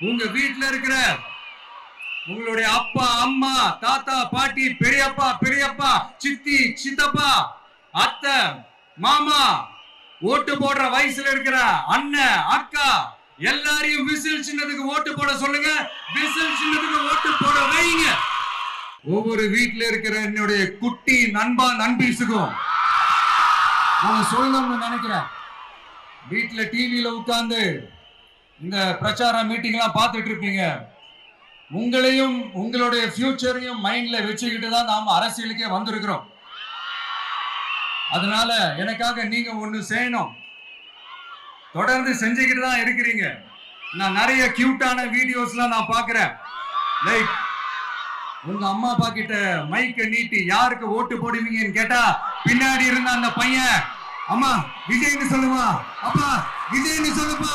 உங்க வீட்டுல இருக்கிற உங்களுடைய அப்பா அம்மா தாத்தா பாட்டி பெரியப்பா பெரியப்பா சித்தி சித்தப்பா அத்தை மாமா ஓட்டு போடுற வயசுல இருக்கிற அண்ணன் அக்கா எல்லாரையும் விசில் சின்னதுக்கு ஓட்டு போட சொல்லுங்க. விசில் சின்னதுக்கு ஓட்டு போட வைங்க. ஒவ்வொரு வீட்டுல இருக்கிற என்னுடைய குட்டி நண்பா நண்பீஸுக்கும் நான் சொல்லணும்னு நினைக்கிறேன். வீட்டுல டிவியில உட்கார்ந்து இந்த பிரச்சார மீட்டிங் எல்லாம் பார்த்துட்டு இருப்பீங்க உங்களையும் உங்களுடைய ஃபியூச்சரையும் மைண்ட்ல வச்சுக்கிட்டு தான் நாம அரசியலுக்கே வந்திருக்கிறோம். அதனால எனக்காக நீங்க ஒண்ணு செய்யணும். தொடர்ந்து செஞ்சுக்கிட்டு தான் இருக்கிறீங்க. நான் நிறைய கியூட்டான வீடியோஸ்லாம் நான் பார்க்குறேன். லைக் உங்க அம்மா அப்பா கிட்ட மைக்க நீட்டி யாருக்கு ஓட்டு போடுவீங்கன்னு கேட்டா பின்னாடி இருந்த அந்த பையன் அம்மா விஜய்னு சொல்லுமா? அப்பா விஜய்னு சொல்லுப்பா.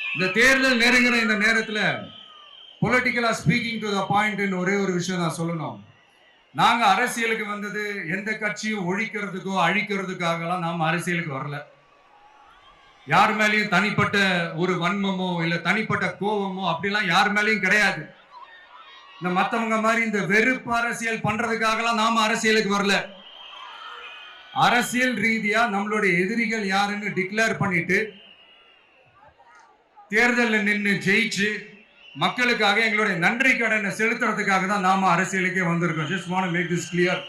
இந்த தேர்தல் நெருங்குற இந்த நேரத்தில் பொலிட்டிக்கலாக ஸ்பீக்கிங் டு த பாயிண்ட் ஒரே ஒரு விஷயம் நான் சொல்லணும். நாங்கள் அரசியலுக்கு வந்தது எந்த கட்சியும் ஒழிக்கிறதுக்கோ அழிக்கிறதுக்காகலாம் நாம் அரசியலுக்கு வரல. யார் மேலேயும் தனிப்பட்ட ஒரு வன்மமோ இல்லை தனிப்பட்ட கோபமோ அப்படிலாம் யார் மேலேயும் கிடையாது. இந்த மற்றவங்க மாதிரி இந்த வெறுப்பு அரசியல் பண்ணுறதுக்காகலாம் நாம் அரசியலுக்கு வரல. அரசியல் ரீதியாக நம்மளுடைய எதிரிகள் யாருன்னு டிக்ளேர் பண்ணிட்டு தேர்தலில் நின்று ஜெயிச்சு மக்களுக்காக எங்களுடைய நன்றி கடனை செலுத்துறதுக்காக தான் நாம அரசியலுக்கே வந்திருக்கோம். Just want make this clear